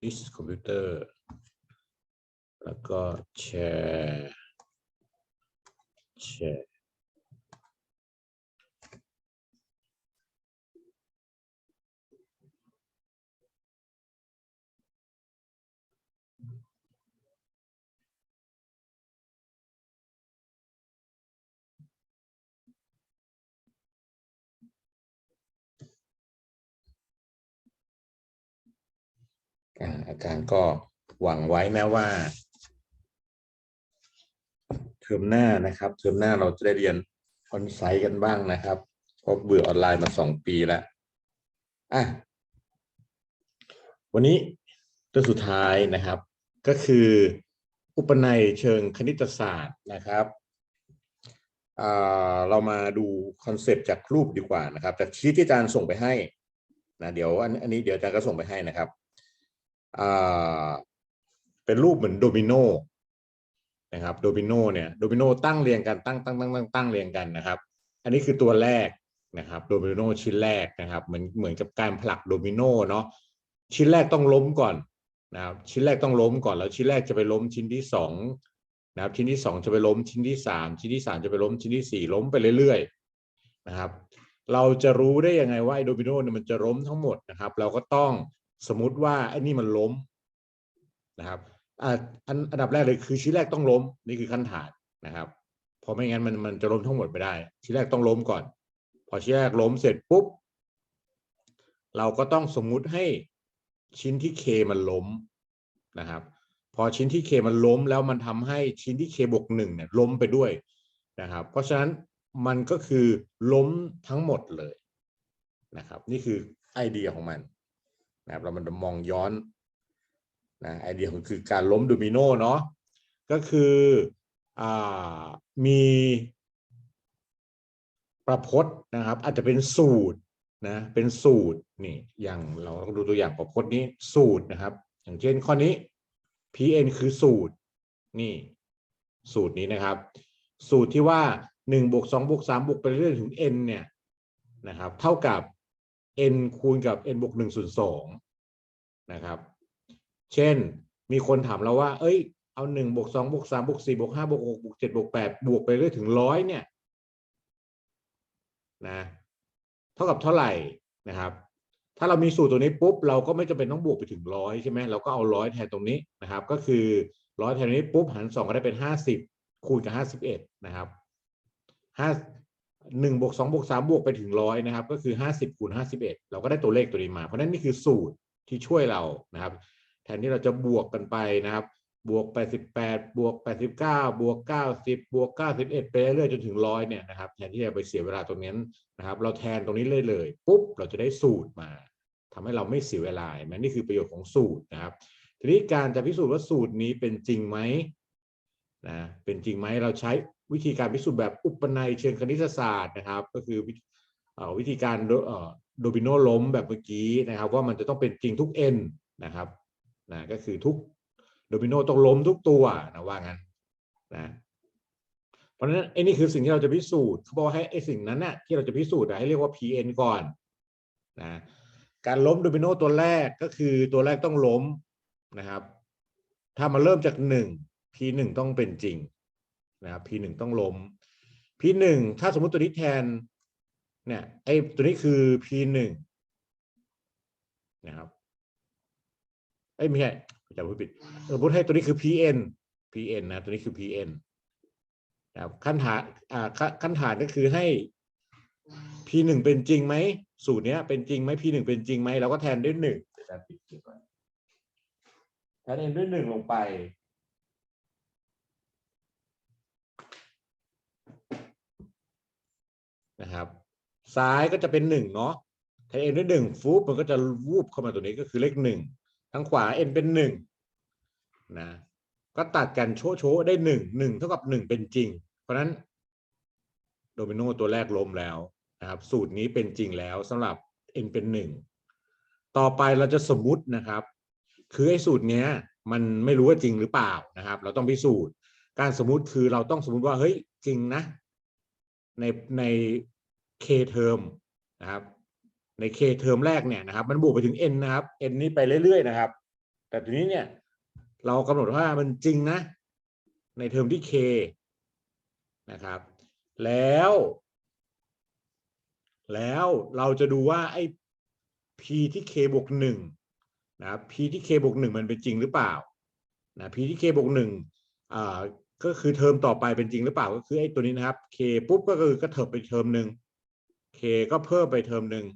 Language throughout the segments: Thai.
this computer แล้วก็ อาอาจารย์ก็หวังไว้นะว่า เทอมหน้านะครับ เทอมหน้าเราจะได้เรียนออนไซต์กันบ้างนะครับเพราะเบื่อออนไลน์มาสองปีแล้วอะวันนี้ตัวสุดท้ายนะครับ ก็คืออุปนัยเชิงคณิตศาสตร์นะครับอ่าเรามาดูคอนเซปต์จากรูปดีกว่านะครับจากชีทที่อาจารย์ส่งไปให้นะเดี๋ยวอันนี้เดี๋ยวอาจารย์ก็ส่งไปให้นะครับ เป็นรูปเหมือนโดมิโนนะครับโดมิโนเนี่ยโดมิโนตั้งเรียงกันตั้งตั้งตั้งตั้งตั้งเรียงกันนะครับ อันนี้คือตัวแรกนะครับโดมิโนชิ้นแรกนะครับ เหมือนเหมือนกับการผลักโดมิโนเนาะชิ้นแรกต้องล้มก่อนนะครับ ชิ้นแรกต้องล้มก่อนแล้วชิ้นแรกจะไปล้มชิ้นที่สองนะครับ ชิ้นที่สองจะไปล้มชิ้นที่สามชิ้นที่สามจะไปล้มชิ้นที่สี่ล้มไปเรื่อยๆนะครับ เราจะรู้ได้ยังไงว่าไอโดมิโนเนี่ยมันจะล้มทั้งหมดนะครับ เราก็ต้อง สมมติว่าไอ้นี่มันล้มนะครับอันอันดับแรกเลยคือชิ้นแรกต้องล้มนี่คือขั้นฐานนะครับเพราะไม่งั้นมันมันจะล้มทั้งหมดไม่ได้ ชิ้นแรกต้องล้มก่อน พอชิ้นแรกล้มเสร็จปุ๊บเราก็ต้องสมมุติให้ชิ้นที่เคมันล้มนะครับ พอชิ้นที่เคมันล้มแล้วมันทำให้ชิ้นที่เคบวกหนึ่งเนี่ยล้มไปด้วยนะครับ เพราะฉะนั้นมันก็คือล้มทั้งหมดเลยนะครับ นี่คือไอเดียของมัน นะครับเรามันมองย้อนนะไอเดียของคือการล้มโดมิโนเนาะก็คืออ่ามีประพจน์นะครับ อาจจะเป็นสูตรนะเป็นสูตรนี่อย่างเราต้องดูตัวอย่างประพจน์นี้สูตรนะครับ อย่างเช่นข้อนี้ pn คือสูตรนี่ สูตรนี้นะครับ สูตรที่ว่าหนึ่งบวกสองบวกสามบวกไปเรื่อยถึง n เนี่ยนะครับ เท่ากับ n คูณกับ n บวกหนึ่งส่วนสองนะครับ เช่นมีคนถามเราว่า เอ้ย เอาหนึ่งบวกสองบวกสามบวกสี่บวกห้าบวกหกบวกเจ็ดบวกแปดบวกไปเรื่อยถึงร้อยเนี่ยนะเท่ากับเท่าไหร่นะครับ ถ้าเรามีสูตรตัวนี้ปุ๊บเราก็ไม่จำเป็นต้องบวกไปถึงร้อยใช่ไหมเราก็เอาร้อยแทนตรงนี้นะครับ ก็คือร้อยแทนตรงนี้ปุ๊บหารสองก็ได้เป็นห้าสิบคูณกับห้าสิบเอ็ดนะครับห้า หนึ่งบวกสองบวกสามบวกไปถึงร้อยนะครับ ก็คือห้าสิบคูณห้าสิบเอ็ดเราก็ได้ตัวเลขตัวนี้มา เพราะนั้นนี่คือสูตรที่ช่วยเรานะครับ แทนที่เราจะบวกกันไปนะครับ บวกแปดสิบแปดบวกแปดสิบเก้าบวกเก้าสิบบวกเก้าสิบเอ็ดไปเรื่อยๆจนถึงร้อยเนี่ยนะครับแทนที่จะไปเสียเวลาตรงนั้นนะครับ เราแทนตรงนี้เลยเลยปุ๊บเราจะได้สูตรมาทำให้เราไม่เสียเวลาเห็นไหมนี่คือประโยชน์ของสูตรนะครับ ทีนี้การจะพิสูจน์ว่าสูตรนี้เป็นจริงไหมนะเป็นจริงไหมเราใช้ วิธีการพิสูจน์แบบอุปนัยเชิงคณิตศาสตร์นะครับ ก็คือวิเอ่อวิธีการโดโดมิโนล้มแบบเมื่อกี้นะครับ ว่ามันจะต้องเป็นจริงทุก n นะครับนะก็คือทุกโดมิโนต้องล้มทุกตัวนะว่างั้นนะเพราะฉะนั้นไอ้นี่คือสิ่งที่เราจะพิสูจน์เขาบอกให้ไอ้สิ่งนั้นน่ะที่เราจะพิสูจน์ให้เรียกว่า pn ก่อนนะการล้มโดมิโนตัวแรกก็คือตัวแรกต้องล้มนะครับ ถ้ามาเริ่มจากหนึ่ง p หนึ่งต้องเป็นจริง นะครับ p หนึ่งต้องล้ม p หนึ่งถ้าสมมติตัวนี้แทนเนี่ยไอ้ตัวนี้คือ p หนึ่งนะครับไอ้ยไม่ใช่จะพูดผิดเออพูดให้ตัวนี้คือ pn pn นะตัวนี้คือ pn นะครับขั้นฐานอ่าขั้นฐานก็คือให้ p หนึ่งเป็นจริงไหมสูตรเนี้ยเป็นจริงไหม p หนึ่งเป็นจริงไหมเราก็แทนด้วยหนึ่งเดี๋ยวอาจารย์ปิดคลิปก่อนแทน n ด้วยหนึ่งลงไป นะครับ ซ้ายก็จะเป็นหนึ่งเนาะถ้า n ด้วยหนึ่งฟูบมันก็จะวูบเข้ามาตัวนี้ก็คือเลขหนึ่งทางขวา n เป็นหนึ่งนะก็ตัดกันโชว์โชว์ได้หนึ่งหนึ่งเท่ากับหนึ่งเป็นจริง เพราะฉะนั้นโดมิโนตัวแรกล้มแล้วนะครับ สูตรนี้เป็นจริงแล้วสำหรับ n เป็นหนึ่งต่อไปเราจะสมมุตินะครับ คือไอ้สูตรเนี้ย มันไม่รู้ว่าจริงหรือเปล่านะครับ เราต้องพิสูจน์ การสมมุติคือเราต้องสมมุติว่าเฮ้ยจริงนะ ในใน k เทอมนะครับ ใน k เทอมแรกเนี่ยนะครับ มันบวกไปถึง n นะครับ n นี่ไปเรื่อยๆนะครับ แต่ทีนี้เนี่ยเรากำหนดว่ามันจริงนะ ในเทอมที่ k นะครับ แล้ว แล้วเราจะดูว่าไอ้ p ที่ k บวกหนึ่งนะครับ p ที่ k บวกหนึ่งมันเป็นจริงหรือเปล่านะ p ที่ k บวกหนึ่งอ่า ก็คือเทอมต่อไปเป็นจริงหรือเปล่าก็คือไอ้ตัวนี้นะครับ k ปุ๊บก็คือก็เถิบไปเทอมหนึ่ง k ก็เพิ่มไปเทอมหนึ่ง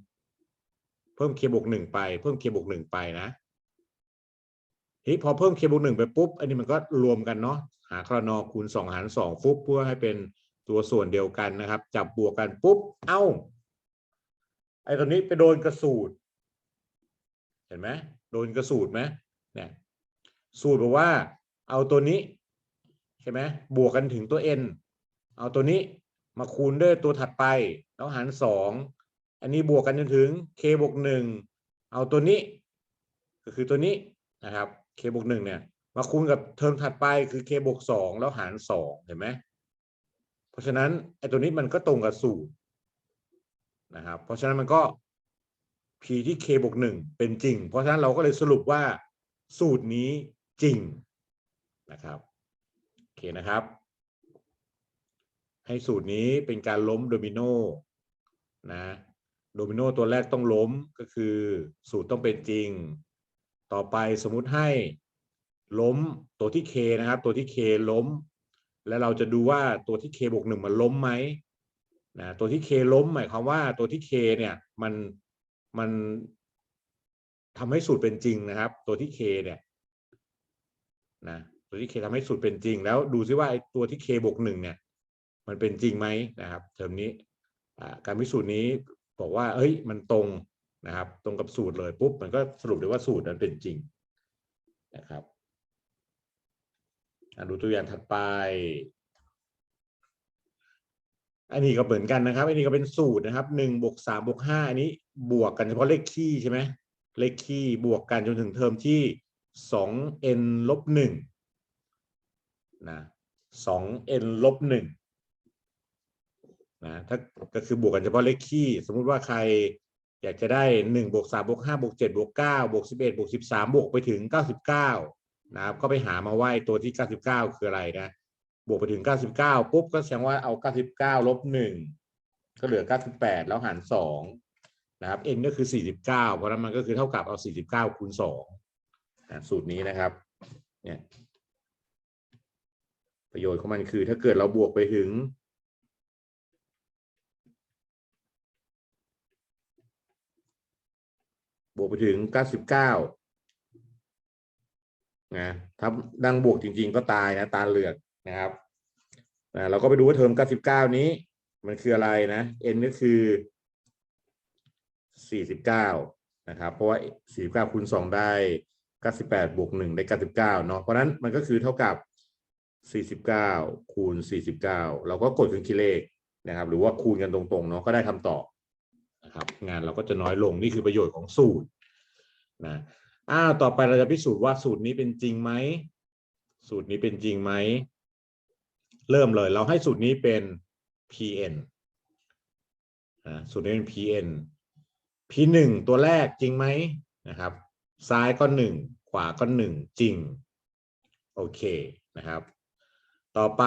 เพิ่ม k บวกหนึ่งไป เพิ่ม k บวกหนึ่งไปนะทีนี้พอเพิ่ม k บวกหนึ่งไปปุ๊บอันนี้มันก็รวมกันเนาะหาครนอคูณสองหารสองปุ๊บเพื่อให้เป็นตัวส่วนเดียวกันนะครับ จับบวกกันปุ๊บเอ้าไอ้ตัวนี้ไปโดนกระสูตรเห็นไหมโดนกระสูตรไหมเนี่ยสูตรบอกว่า เอาตัวนี้ ใช่ไหมบวกกันถึงตัว n เอาตัวนี้มาคูณด้วยตัวถัดไป แล้วหารสองอันนี้บวกกันจนถึง k บวกหนึ่งเอาตัวนี้ ก็คือตัวนี้นะครับ k บวกหนึ่งเนี่ย มาคูณกับเทอมถัดไปคือ k บวกสองแล้วหารสองเห็นไหมเพราะฉะนั้นไอ้ตัวนี้มันก็ตรงกับสูตรนะครับ เพราะฉะนั้นมันก็ p ที่ k บวกหนึ่งเป็นจริง เพราะฉะนั้นเราก็เลยสรุปว่าสูตรนี้จริงนะครับ เคนะครับ ให้สูตรนี้เป็นการล้มโดมิโนนะโดมิโนตัวแรกต้องล้มก็คือสูตรต้องเป็นจริง ต่อไปสมมุติให้ล้มตัวที่ k นะครับ ตัวที่ k ล้ม แล้วเราจะดูว่าตัวที่ k บวกหนึ่งมันล้มไหมนะตัวที่ k ล้มหมายความว่าตัวที่ k เนี่ยมันมันทำให้สูตรเป็นจริงนะครับ ตัวที่ k เนี่ยนะ ตัวที่ k ทำให้สูตรเป็นจริง แล้วดูซิว่าไอ้ตัวที่ k บวกหนึ่งเนี่ย มันเป็นจริงไหมนะครับเทอมนี้การพิสูจน์นี้บอกว่า เอ้ย มันตรงนะครับ ตรงกับสูตรเลยปุ๊บมันก็สรุปได้ว่าสูตรนั้นเป็นจริงนะครับดูตัวอย่างถัดไป อันนี้ก็เหมือนกันนะครับ อันนี้ก็เป็นสูตรนะครับหนึ่งบวกสามบวกห้าอันนี้บวกกันเฉพาะเลขคี่ใช่ไหมเลขคี่บวกกันจนถึงเทอมที่สอง n ลบหนึ่ง นะสอง n ลบหนึ่งนะถ้าก็คือบวกกันเฉพาะเลขคี่ สมมุติว่าใครอยากจะได้หนึ่งบวกสามบวกห้าบวกเจ็ดบวกเก้าบวกสิบเอ็ดบวกสิบสามบวกไปถึงเก้าสิบเก้านะครับก็ไปหามาว่าไอ้ตัวที่เก้าสิบเก้าคืออะไรนะ บวกไปถึง99ปุ๊บก็แสดงว่าเอา99ลบ1ก็เหลือ98แล้วหาร2นะครับ n ก็คือ49เพราะฉะนั้นมันก็คือเท่ากับเอา49คูณ2นะสูตรนี้นะครับ เนี่ย ประโยชน์ของมันคือ ถ้าเกิดเราบวกไปถึง บวกไปถึง 99 นะถ้าดังบวกจริง ๆ ก็ตายนะ ตาเหลือกนะครับนะเราก็ไปดูว่าเทอม 99 นี้ มันคืออะไรนะ n ก็คือ 49 นะครับ เพราะว่า 49คูณ2ได้ 98บวก1ได้ 99 เนาะเพราะนั้นมันก็คือเท่ากับ 49 คูณ 49 เราก็กดเครื่องคิดเลขนะครับ หรือว่าคูณกันตรงๆเนาะก็ได้คำตอบนะครับ งานเราก็จะน้อยลงนี่คือประโยชน์ของสูตรนะอ้าวต่อไปเราจะพิสูจน์ว่าสูตรนี้เป็นจริงไหมสูตรนี้เป็นจริงไหมเริ่มเลย เราให้สูตรนี้เป็น pn อ่าสูตรนี้เป็น pn p หนึ่งตัวแรกจริงไหมนะครับ ซ้ายก็หนึ่งขวาก็หนึ่งจริง โอเคนะครับ ต่อไป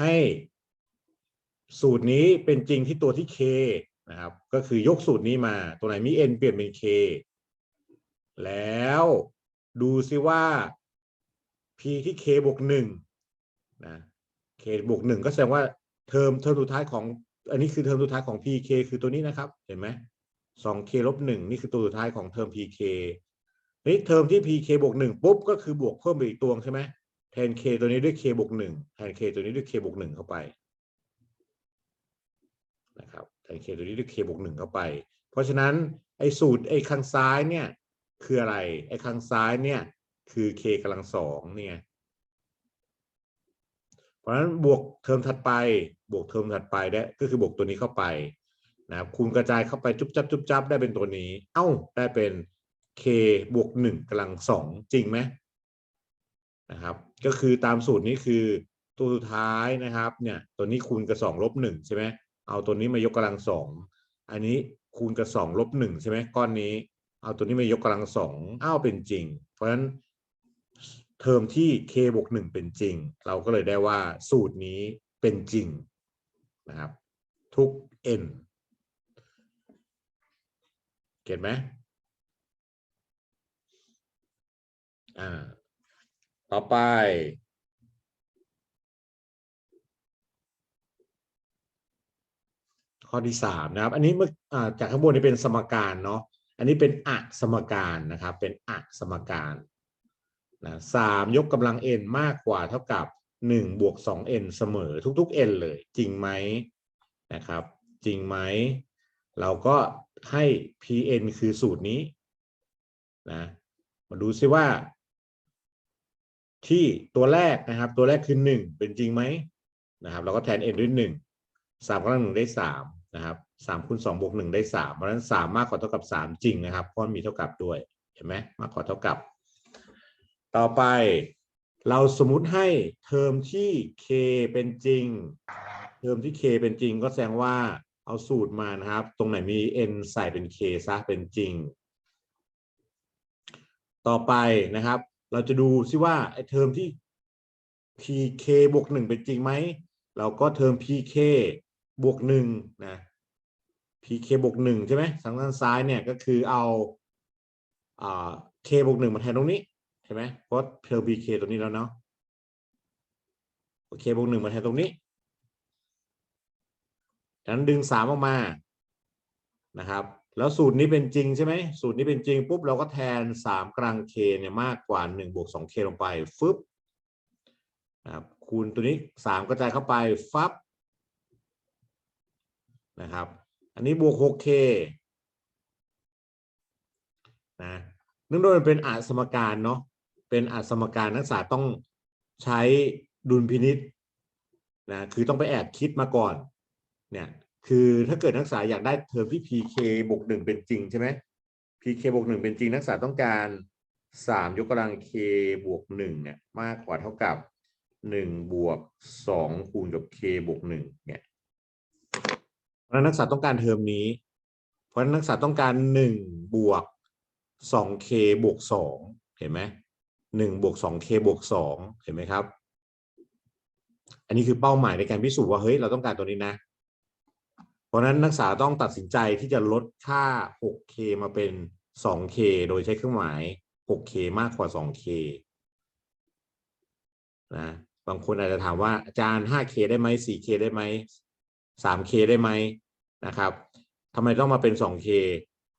ให้สูตรนี้เป็นจริงที่ตัวที่ k นะครับ ก็คือยกสูตรนี้มา ตัวไหนมี n เปลี่ยนเป็น k แล้วดูซิว่า p ที่ k บวกหนึ่งนะ k บวกหนึ่งก็แสดงว่าเทอมเทอมสุดท้ายของ อันนี้คือเทอมสุดท้ายของ pk คือตัวนี้นะครับ เห็นไหมสอง k ลบหนึ่งนี่คือตัวสุดท้ายของเทอม pk นี่เทอมที่ pk บวกหนึ่งปุ๊บก็คือบวกเพิ่มไปอีกตัวใช่ไหม แทน k ตัวนี้ด้วย k บวกหนึ่งแทน k ตัวนี้ด้วย k บวกหนึ่งเข้าไปนะครับแทน k ตัวนี้ด้วย k บวกหนึ่งเข้าไป เพราะฉะนั้นไอ้สูตรไอ้ข้างซ้ายเนี่ยคืออะไร ไอ้ข้างซ้ายเนี่ยคือ k กำลังสองเนี่ย เพราะฉะนั้นบวกเทอมถัดไปบวกเทอมถัดไปได้ก็คือบวกตัวนี้เข้าไปนะครับคูณกระจายเข้าไปจุ๊บจับจุ๊บจับได้เป็นตัวนี้ เอ้าได้เป็น k บวกหนึ่งกำลังสองจริงไหมนะครับ ก็คือตามสูตรนี้คือตัวสุดท้ายนะครับ เนี่ย ตัวนี้คูณกับสองลบหนึ่งใช่ไหมเอาตัวนี้มายกกำลังสองอันนี้คูณกับสองลบหนึ่งใช่ไหมก้อนนี้ เอาตัวนี้มายกกำลังสองอ้าวเป็นจริง เพราะฉะนั้นเทอมที่ k บวกหนึ่งเป็นจริง เราก็เลยได้ว่าสูตรนี้เป็นจริงนะครับ ทุก n เก็ตไหมอ่า ต่อไป ข้อที่สามนะครับ อันนี้เมื่ออาจากข้างบนนี้เป็นสมการเนาะอันนี้เป็นอะสมการนะครับ เป็นอะสมการนะสามยกกำลัง n มากกว่าเท่ากับหนึ่งบวกสอง n เสมอทุกๆ n เลย จริงไหมนะครับ จริงไหม เราก็ให้ pn คือสูตรนี้นะมาดูซิว่า ที่ตัวแรกนะครับ ตัวแรกคือหนึ่งเป็นจริงไหมนะครับเราก็แทน n ด้วยหนึ่งสามกำลังหนึ่งได้สามนะครับสามคูณสองบวกหนึ่งได้สามเพราะฉะนั้นสามมากกว่าเท่ากับสามจริงนะครับเพราะมีเท่ากับด้วยเห็นไหมมากกว่าเท่ากับ ต่อไปเราสมมุติให้เทอมที่ k เป็นจริง เทอมที่ k เป็นจริงก็แสดงว่าเอาสูตรมานะครับ ตรงไหนมี n ใส่เป็น k ซะเป็นจริง ต่อไปนะครับ เราจะดูซิว่าไอ้เทอมที่ pk บวกหนึ่งเป็นจริงไหม เราก็เทอม pk บวกหนึ่งนะ pk บวกหนึ่งใช่ไหมทางด้านซ้ายเนี่ยก็คือเอาอ่า k บวกหนึ่งมาแทนตรงนี้ใช่ไหมเพราะเทอม pk ตรงนี้แล้วเนาะโอเคบวกหนึ่งมาแทนตรงนี้ดังนั้นดึงสามออกมานะครับ แล้วสูตรนี้เป็นจริงใช่ไหมสูตรนี้เป็นจริงปุ๊บเราก็แทนสามกลาง k เนี่ยมากกว่าหนึ่งบวกสอง k ลงไปฟึบนะครับคูณตัวนี้สามกระจายเข้าไปฟับนะครับอันนี้บวก 6k นะเนื่องด้วยมันเป็นอาสมการเนาะเป็นอาสมการนักศึกษาต้องใช้ดุลพินิษนะคือต้องไปแอบคิดมาก่อนเนี่ย คือถ้าเกิดนักศึกษาอยากได้เทอมที่ pk บวกหนึ่งเป็นจริงใช่ไหม pk บวกหนึ่งเป็นจริงนักศึกษาต้องการสามยกกำลัง k บวกหนึ่งเนี่ยมากกว่าเท่ากับหนึ่งบวกสองคูณกับ k บวกหนึ่งเนี่ยเพราะนักศึกษาต้องการเทอมนี้ เพราะนักศึกษาต้องการหนึ่งบวกสอง k บวกสองเห็นไหมหนึ่งบวกสอง k บวกสองเห็นไหมครับ อันนี้คือเป้าหมายในการพิสูจน์ว่าเฮ้ยเราต้องการตัวนี้นะ ราะนั้นนักศึกษาต้องตัดสินใจที่จะลดค่า 6k มาเป็น 2k โดยใช้เครื่องหมาย 6k มากกว่า 2k นะ บางคนอาจจะถามว่าอาจารย์ 5k ได้ไหม 4k ได้ไหม 3k ได้ไหมนะครับทำไมต้องมาเป็น 2k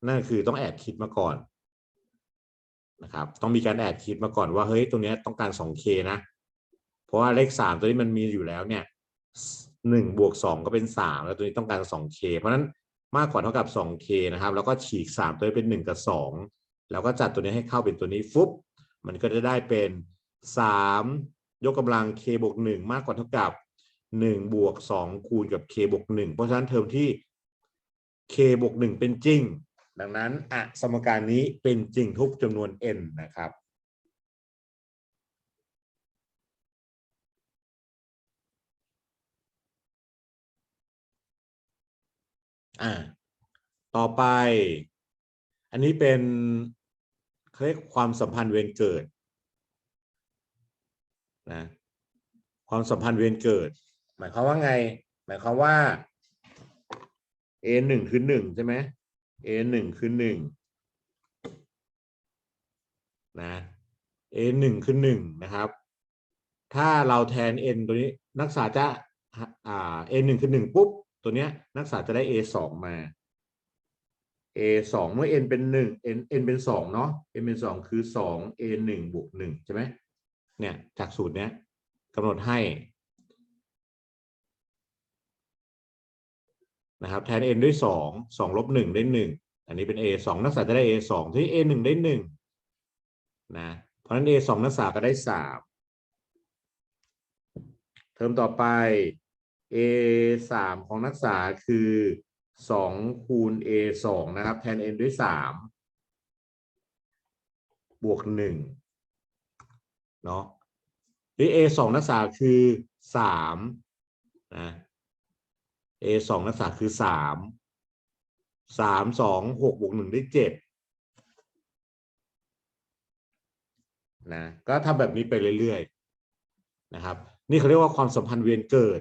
นั่นคือต้องแอบคิดมาก่อนนะครับ ต้องมีการแอบคิดมาก่อนว่าเฮ้ยตรงนี้ต้องการ 2k นะ เพราะว่าเลข 3 ตัวนี้มันมีอยู่แล้วเนี่ย 1บวก2ก็เป็น 3 แล้วตัวนี้ต้องการ 2k เพราะฉะนั้นมากกว่าเท่ากับ 2k นะครับ แล้วก็ฉีก 3 ตัวนี้เป็น 1 กับ 2 แล้วก็จัดตัวนี้ให้เข้าเป็นตัวนี้ฟุบมันก็จะได้เป็น 3 ยกกำลัง k บวก1มากกว่าเท่ากับ 1 บวก 2 คูณกับ k บวก1เพราะฉะนั้นเทอมที่ k บวก1เป็นจริง ดังนั้นอะสมการนี้เป็นจริงทุกจำนวน n นะครับ อ่า ต่อไป อันนี้เป็นเขาเรียกความสัมพันธ์เวรเกิดนะความสัมพันธ์เวรเกิด หมายความว่าไง หมายความว่า a หนึ่งคือหนึ่งใช่ไหม a หนึ่งคือหนึ่งนะ a หนึ่งคือหนึ่งนะครับ ถ้าเราแทน n ตัวนี้นักศึกษาจะอ่า a หนึ่งคือหนึ่งปุ๊บ ตัวเนี้ยนักศึกษาจะได้ a สองมา a สองเมื่อ n เป็นหนึ่ง n n เป็นสองเนาะ n เป็นสองคือสอง a หนึ่งบวกหนึ่งใช่ไหมเนี่ยจากสูตรเนี้ยกำหนดให้นะครับแทน n ด้วยสองสองลบหนึ่งได้หนึ่งอันนี้เป็น a สองนักศึกษาจะได้ a สองที่ a หนึ่งได้หนึ่งนะเพราะฉะนั้น a สองนักศึกษาก็ได้สามเทอมต่อไป a สามของนักศึกษาคือสองคูณ a สองนะครับแทน n ด้วยสามบวกหนึ่งเนาะที่ a สองนักศึกษาคือสามนะ a สองนักศึกษาคือสามสามสองหกบวกหนึ่งได้เจ็ดนะก็ทำแบบนี้ไปเรื่อยๆนะครับ นี่เขาเรียกว่าความสัมพันธ์เวียนเกิด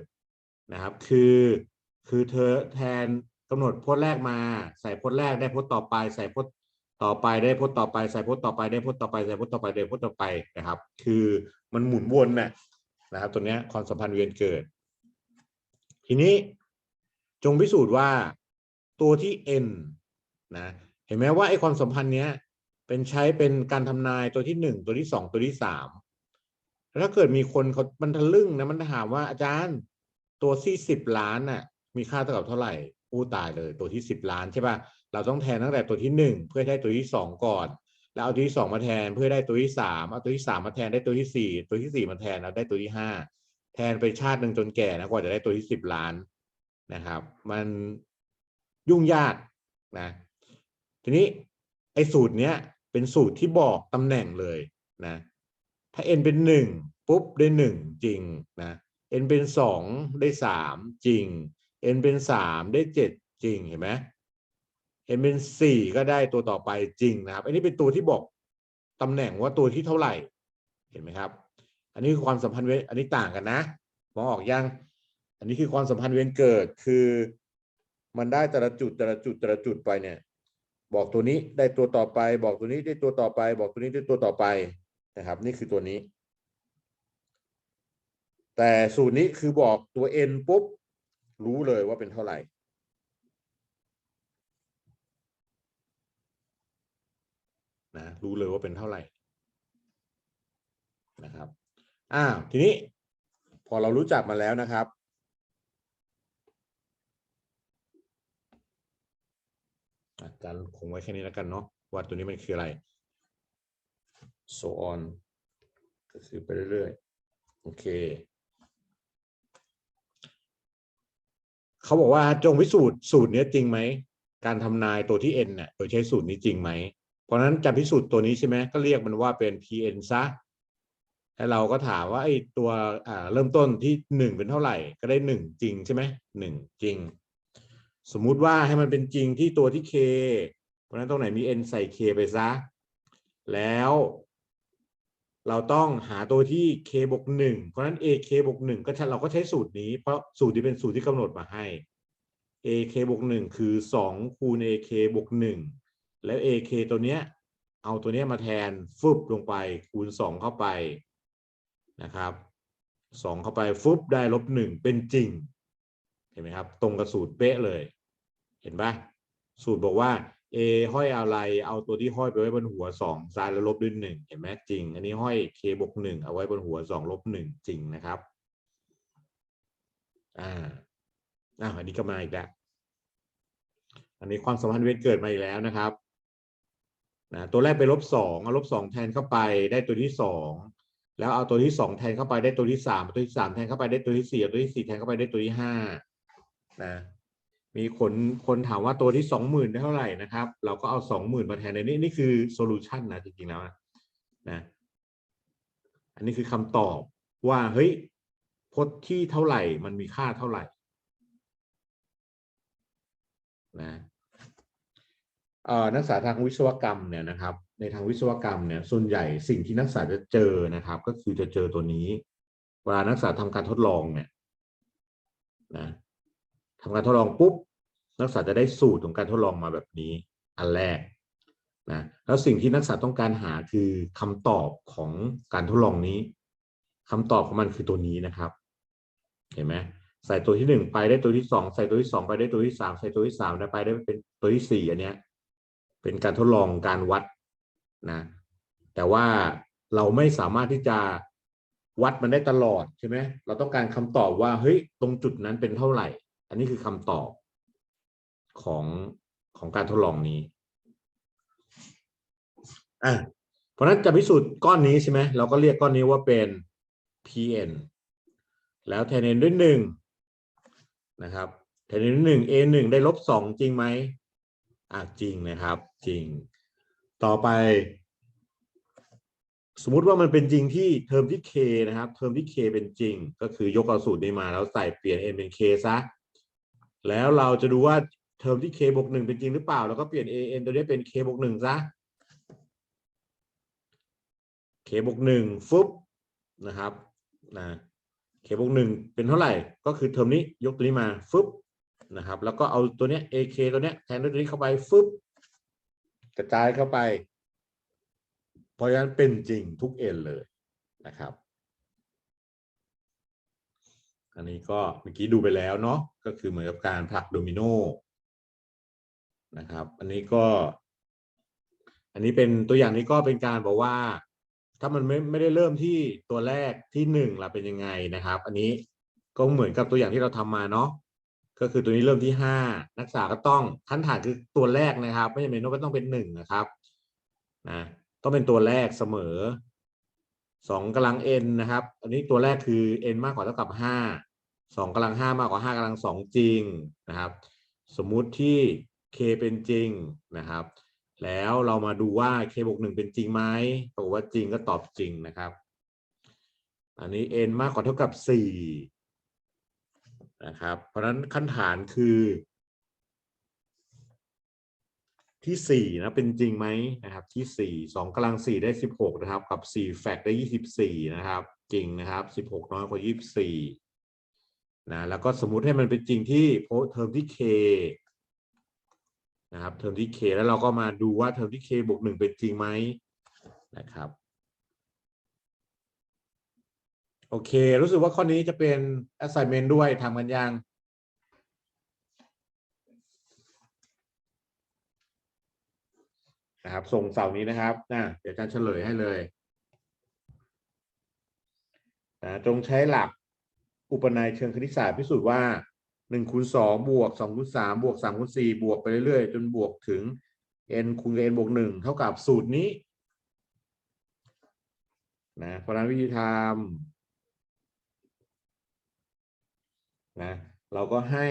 นะครับ คือคือเธอแทนกำหนดพจน์แรกมา ใส่พจน์แรกได้พจน์ต่อไป ใส่พจน์ต่อไปได้พจน์ต่อไป ใส่พจน์ต่อไปได้พจน์ต่อไปใส่พจน์ต่อไปได้พจน์ต่อไปนะครับ คือมันหมุนวนน่ะนะครับ ตัวเนี้ยความสัมพันธ์เวียนเกิด ทีนี้จงพิสูจน์ว่าตัวที่ n นะเห็นไหมว่าไอ้ความสัมพันธ์เนี้ยเป็นใช้เป็นการทำนายตัวที่หนึ่งตัวที่สองตัวที่สามถ้าเกิดมีคนเขามันทะลึ่งนะมันถามว่าอาจารย์ ตัวที่สิบล้านน่ะ มีค่าเท่ากับเท่าไหร่อู้ตายเลย ตัวที่สิบล้านใช่ป่ะเราต้องแทนตั้งแต่ตัวที่หนึ่งเพื่อได้ตัวที่สองก่อน แล้วเอาตัวที่สองมาแทนเพื่อได้ตัวที่สามเอาตัวที่สามมาแทนได้ตัวที่สี่ตัวที่สี่มาแทนแล้วได้ตัวที่ห้าแทนไปชาติหนึ่งจนแก่นะกว่าจะได้ตัวที่สิบล้านนะครับ มันยุ่งยากนะ ทีนี้ไอ้สูตรเนี้ย เป็นสูตรที่บอกตำแหน่งเลยนะ ถ้า n เป็นหนึ่งปุ๊บได้หนึ่งจริงนะ n เป็นสองได้สามจริง n เป็นสามได้เจ็ดจริงเห็นไหม n เป็นสี่ก็ได้ตัวต่อไปจริงนะครับ อันนี้เป็นตัวที่บอกตำแหน่งว่าตัวที่เท่าไหร่ เห็นไหมครับ อันนี้คือความสัมพันธ์เวรอันนี้ต่างกันนะมองออกยัง อันนี้คือความสัมพันธ์เวรเกิดคือ มันได้แต่ละจุดแต่ละจุดแต่ละจุดไปเนี่ย บอกตัวนี้ได้ตัวต่อไป บอกตัวนี้ได้ตัวต่อไป บอกตัวนี้ได้ตัวต่อไปนะครับ นี่คือตัวนี้ แต่สูตรนี้คือบอกตัว n ปุ๊บ รู้เลยว่าเป็นเท่าไหร่ นะ รู้เลยว่าเป็นเท่าไหร่ นะครับ อ้าว ทีนี้ พอเรารู้จักมาแล้วนะครับ อาจารย์คงไว้แค่นี้แล้วกันเนาะ ว่าตัวนี้มันคืออะไร so on ก็คือไปเรื่อยๆ โอเค เขาบอกว่าจงพิสูจน์สูตรนี้จริงไหมการทำนายตัวที่ n เนี่ยโดยใช้สูตรนี้จริงไหมเพราะฉะนั้นจะพิสูจน์ตัวนี้ใช่ไหมก็เรียกมันว่าเป็น pn ซะแล้วเราก็ถามว่าไอ้ตัวอ่าเริ่มต้นที่หนึ่งเป็นเท่าไหร่ ก็ได้หนึ่งจริงใช่ไหมหนึ่งจริง สมมุติว่าให้มันเป็นจริงที่ตัวที่ k เพราะฉะนั้นตรงไหนมี n ใส่ k ไปซะ แล้ว เราต้องหาตัวที่ k บวกหนึ่งเพราะฉะนั้น a k บวกหนึ่งก็เราก็ใช้สูตรนี้ เพราะสูตรที่เป็นสูตรที่กำหนดมาให้ a k บวกหนึ่งคือสองคูณ a k บวกหนึ่งแล้ว a k ตัวเนี้ยเอาตัวเนี้ยมาแทนฟึบลงไปคูณสองเข้าไปนะครับสองเข้าไปฟึบได้ลบหนึ่งเป็นจริง เห็นไหมครับ ตรงกับสูตรเป๊ะเลย เห็นปะสูตรบอกว่า a ห้อยอะไร เอาตัวที่ห้อยไปไว้บนหัวสองซ้ายแล้วลบด้วยหนึ่งเห็นไหมจริง อันนี้ห้อย k บวกหนึ่งเอาไว้บนหัวสองลบหนึ่งจริงนะครับ อ่าอ่าอันนี้ก็มาอีกแล้วอันนี้ความสัมพันธ์เวรเกิดมาอีกแล้วนะครับนะตัวแรกไปลบสองเอาลบสองแทนเข้าไปได้ตัวที่สองแล้วเอาตัวที่สองแทนเข้าไปได้ตัวที่สามตัวที่สามแทนเข้าไปได้ตัวที่สี่ตัวที่สี่แทนเข้าไปได้ตัวที่ห้านะ มีคนคนถามว่าตัวที่สองหมื่นได้เท่าไหร่นะครับ เราก็เอาสองหมื่นมาแทนในนี้นี่คือโซลูชันนะจริงๆแล้วนะนะอันนี้คือคำตอบว่าเฮ้ยพจน์ที่เท่าไหร่มันมีค่าเท่าไหร่นะเอ่อนักศึกษาทางวิศวกรรมเนี่ยนะครับ ในทางวิศวกรรมเนี่ยส่วนใหญ่สิ่งที่นักศึกษาจะเจอนะครับ ก็คือจะเจอตัวนี้ เวลานักศึกษาทำการทดลองเนี่ยนะ ทำการทดลองปุ๊บนักศึกษาจะได้สูตรของการทดลองมาแบบนี้ อันแรกนะแล้วสิ่งที่นักศึกษาต้องการหาคือคำตอบของการทดลองนี้คำตอบของมันคือตัวนี้นะครับ เห็นไหมใส่ตัวที่หนึ่งไปได้ตัวที่สองใส่ตัวที่สองไปได้ตัวที่สามใส่ตัวที่สามไปได้เป็นตัวที่สี่อันเนี้ยเป็นการทดลองการวัดนะแต่ว่าเราไม่สามารถที่จะวัดมันได้ตลอดใช่ไหมเราต้องการคำตอบว่าเฮ้ยตรงจุดนั้นเป็นเท่าไหร่ อันนี้คือคำตอบของของการทดลองนี้อะเพราะฉะนั้นจะพิสูจน์ก้อนนี้ใช่ไหมเราก็เรียกก้อนนี้ว่าเป็น pn แล้วแทน n ด้วยหนึ่งนะครับแทน n ด้วยหนึ่ง a หนึ่งได้ลบสองจริงไหมอะจริงนะครับ จริง ต่อไป สมมุติว่ามันเป็นจริงที่เทอมที่ k นะครับ เทอมที่ k เป็นจริง ก็คือยกเอาสูตรนี้มาแล้วใส่เปลี่ยน n เป็น k ซะ แล้วเราจะดูว่าเทอมที่ k บวกหนึ่งเป็นจริงหรือเปล่า แล้วก็เปลี่ยน a n ตัวนี้เป็น k บวกหนึ่งซะ k บวกหนึ่งฟึบนะครับนะ k บวกหนึ่งเป็นเท่าไหร่ ก็คือเทอมนี้ยกตัวนี้มาฟึบนะครับ แล้วก็เอาตัวเนี้ย ak ตัวเนี้ยแทนด้วยตัวนี้เข้าไปฟึบกระจายเข้าไป เพราะฉะนั้นเป็นจริงทุก n เลยนะครับ อันนี้ก็เมื่อกี้ดูไปแล้วเนาะก็คือเหมือนกับการผลักโดมิโนนะครับ อันนี้ก็ อันนี้เป็นตัวอย่างนี้ก็เป็นการบอกว่า ถ้ามันไม่ไม่ได้เริ่มที่ตัวแรกที่หนึ่งล่ะเป็นยังไงนะครับ อันนี้ก็เหมือนกับตัวอย่างที่เราทำมาเนาะก็คือตัวนี้เริ่มที่ห้านักศึกษาก็ต้องขั้นฐานคือตัวแรกนะครับ ไม่จำเป็นว่าต้องเป็นหนึ่งนะครับนะต้องเป็นตัวแรกเสมอ สองกำลัง n นะครับ อันนี้ตัวแรกคือ n มากกว่าเท่ากับห้าสองกำลังห้ามากกว่าห้ากำลังสองจริงนะครับ สมมุติที่ k เป็นจริงนะครับ แล้วเรามาดูว่า k บวกหนึ่งเป็นจริงไหมปรากฏว่าจริงก็ตอบจริงนะครับ อันนี้ n มากกว่าเท่ากับสี่นะครับ เพราะฉะนั้นขั้นฐานคือ ที่สี่นะเป็นจริงไหมนะครับที่สี่สองกำลังสี่ได้สิบหกนะครับ กับสี่แฟกได้ยี่สิบสี่นะครับ จริงนะครับสิบหกน้อยกว่ายี่สิบสี่นะแล้วก็สมมุติให้มันเป็นจริงที่โพเทอมที่ k นะครับเทอมที่ k แล้วเราก็มาดูว่าเทอมที่ k บวกหนึ่งเป็นจริงไหมนะครับโอเค รู้สึกว่าข้อนี้จะเป็น assignment ด้วยทำกันยัง นะครับ ส่งเสาร์นี้นะครับนะเดี๋ยวอาจารย์เฉลยให้เลยนะจงใช้หลักอุปนัยเชิงคณิตศาสตร์พิสูจน์ว่าหนึ่งคูณสองบวกสองคูณสามบวกสามคูณสี่บวกไปเรื่อยๆ จนบวกถึง n คูณ n บวกหนึ่งเท่ากับสูตรนี้นะเพราะฉะนั้นวิธีทำนะเราก็ให้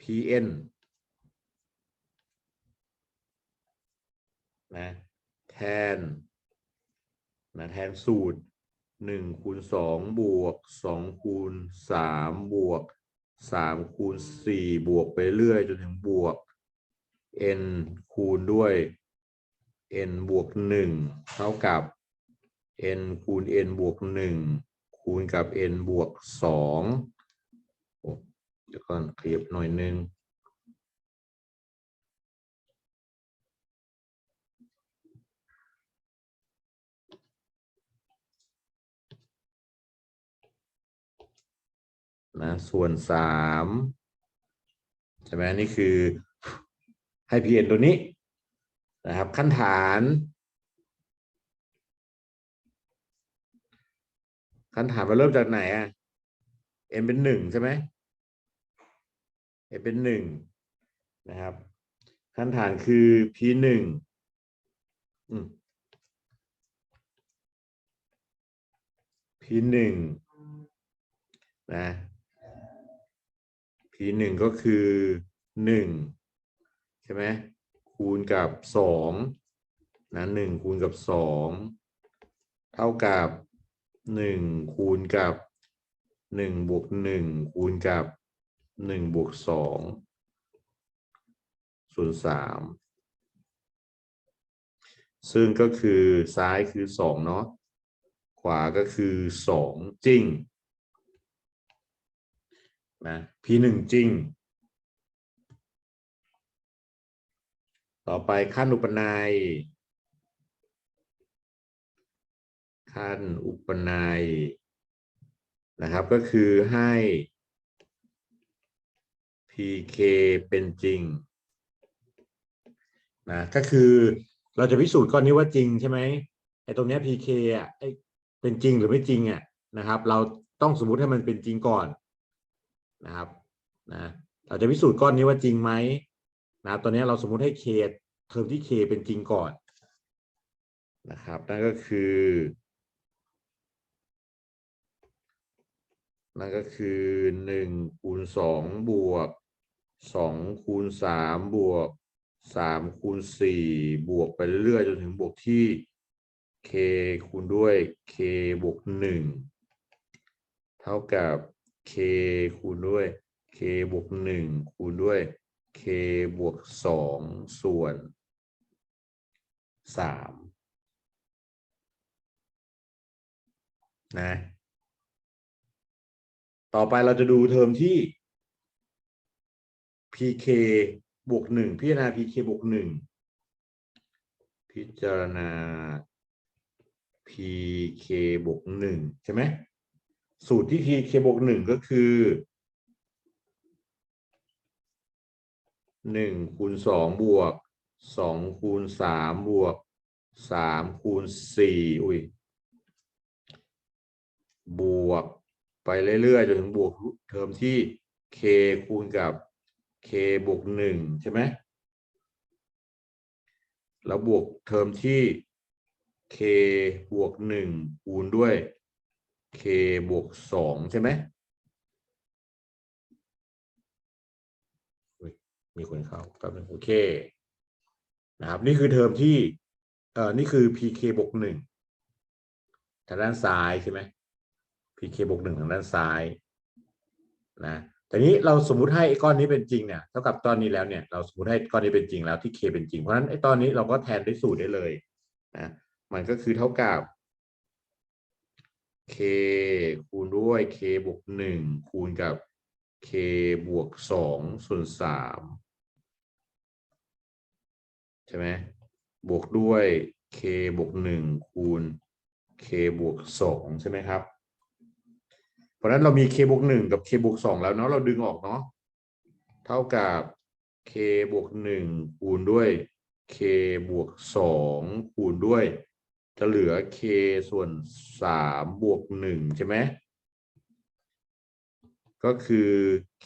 pn นะแทนนะแทนสูตรหนึ่งคูณสองบวกสองคูณสามบวกสามคูณสี่บวกไปเรื่อยจนถึงบวก n คูณด้วย n บวกหนึ่งเท่ากับ n คูณ n บวกหนึ่งคูณกับ n บวกสองเดี๋ยวก่อนขยับหน่อยนึง นะส่วนสามใช่ไหมนี่คือให้ pn ตัวนี้นะครับขั้นฐาน ขั้นฐานมาเริ่มจากไหนอะ n เป็นหนึ่งใช่ไหม n เป็นหนึ่งนะครับ ขั้นฐานคือ p หนึ่งอืม p หนึ่งนะ p หนึ่งก็คือหนึ่งใช่ไหมคูณกับสองนะหนึ่งคูณกับสองเท่ากับหนึ่งคูณกับหนึ่งบวกหนึ่งคูณกับหนึ่งบวกสองส่วนสามซึ่งก็คือซ้ายคือสองเนาะขวาก็คือสองจริง นะ p หนึ่งจริง ต่อไปขั้นอุปนัย ขั้นอุปนัยนะครับก็คือให้ pk เป็นจริงนะก็คือเราจะพิสูจน์ก้อนนี้ว่าจริงใช่ไหมไอ้ตรงเนี้ย pk อะไอ้เป็นจริงหรือไม่จริงอะนะครับ เราต้องสมมุติให้มันเป็นจริงก่อน นะครับนะเราจะพิสูจน์ก้อนนี้ว่าจริงไหมนะครับตอนนี้เราสมมุติให้ k เทอมที่ k เป็นจริงก่อนนะครับนั่นก็คือนั่นก็คือหนึ่งคูณสองบวกสองคูณสามบวกสามคูณสี่บวกไปเรื่อยๆจนถึงบวกที่ k คูณด้วย k บวกหนึ่งเท่ากับ k คูณด้วย k บวกหนึ่งคูณด้วย k บวกสองส่วนสามนะ ต่อไปเราจะดูเทอมที่ pk บวกหนึ่งพิจารณา pk บวกหนึ่งพิจารณา pk บวกหนึ่งใช่ไหม สูตรที่ pk บวกหนึ่งก็คือหนึ่งคูณสองบวกสองคูณสามบวกสามคูณสี่อุ้ยบวกไปเรื่อยๆจนถึงบวกเทอมที่ k คูณกับ k บวกหนึ่งใช่ไหมแล้วบวกเทอมที่ k บวกหนึ่งคูณด้วย k บวกสองใช่ไหม มีคนเข้าแป๊บโอเค นะครับ นี่คือเทอมที่ เอ่อ นี่คือ pk บวกหนึ่งทางด้านซ้ายใช่ไหม pk บวกหนึ่งทางด้านซ้าย นะแต่นี้เราสมมุติให้ไอ้ก้อนนี้เป็นจริงเนี่ยเท่ากับตอนนี้แล้วเนี่ยเราสมมติให้ก้อนนี้เป็นจริงแล้วที่ k เป็นจริงเพราะฉะนั้นไอ้ตอนนี้เราก็แทนด้วยสูตรได้เลยนะมันก็คือเท่ากับ k คูณด้วย k บวกหนึ่งคูณกับ k บวกสองส่วนสามใช่ไหมบวกด้วย k บวกหนึ่งคูณ k บวกสองใช่ไหมครับ เพราะนั้นเรามี k บวกหนึ่งกับ k บวกสองแล้วเนาะเราดึงออกเนาะเท่ากับ k บวกหนึ่งคูณด้วย k บวกสองคูณด้วย จะเหลือ k ส่วนสามบวกหนึ่งใช่ไหม ก็คือ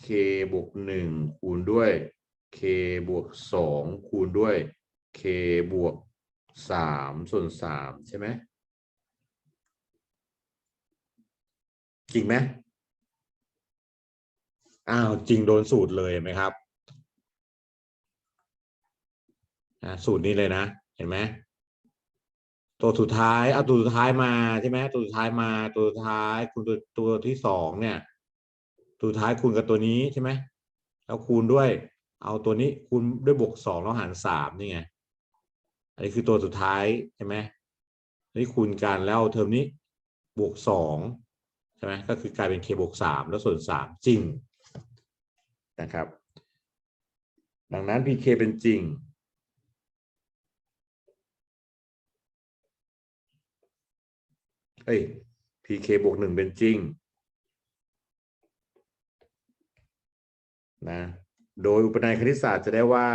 k บวกหนึ่งคูณด้วย k บวกสองคูณด้วย k บวกสามส่วนสามใช่ไหมจริงไหมอ้าวจริงโดนสูตรเลยไหมครับสูตรนี้เลยนะ เห็นไหม ตัวสุดท้ายเอาตัวสุดท้ายมาใช่ไหมตัวสุดท้ายมาตัวสุดท้ายคูณตัวตัวที่สองเนี่ย ตัวสุดท้ายคูณกับตัวนี้ใช่ไหมแล้วคูณด้วย เอาตัวนี้คูณด้วยบวกสองแล้วหารสามนี่ไงอันนี้คือตัวสุดท้ายใช่ไหมนนี้คูณกันแล้วเอาเทอมนี้บวกสองใช่ไหมก็คือกลายเป็น k บวกสามแล้วส่วนสามจริงนะครับ ดังนั้น pk เป็นจริง อ้ย pk บวกหนึ่งเป็นจริงนะโดยอุปนัยคณิตศาสตร์จะได้ว่า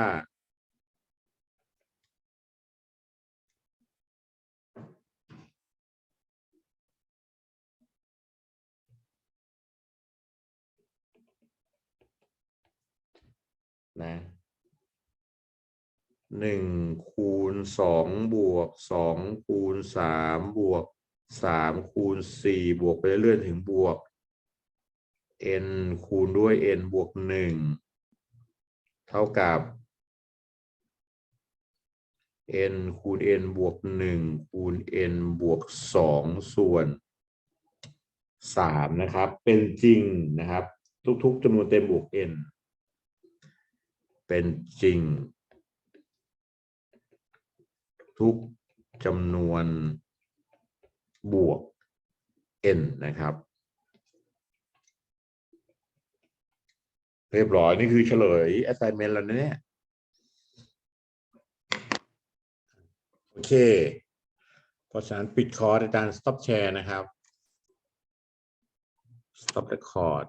นะหนึ่งคูณสองบวกสองคูณสามบวก สามคูณสี่บวกไปเรื่อยๆถึงบวก n คูณด้วย n บวกหนึ่งเท่ากับ n คูณ n บวกหนึ่งคูณ n บวกสองส่วนสามนะครับ เป็นจริงนะครับ ทุกๆจำนวนเต็มบวก n เป็นจริง ทุกจำนวน บวก n นะครับ เรียบร้อย นี่คือเฉลย assignment แล้วนะเนี่ยโอเค เพราะฉะนั้นปิดคอร์สอาจารย์ stop share นะครับ stop record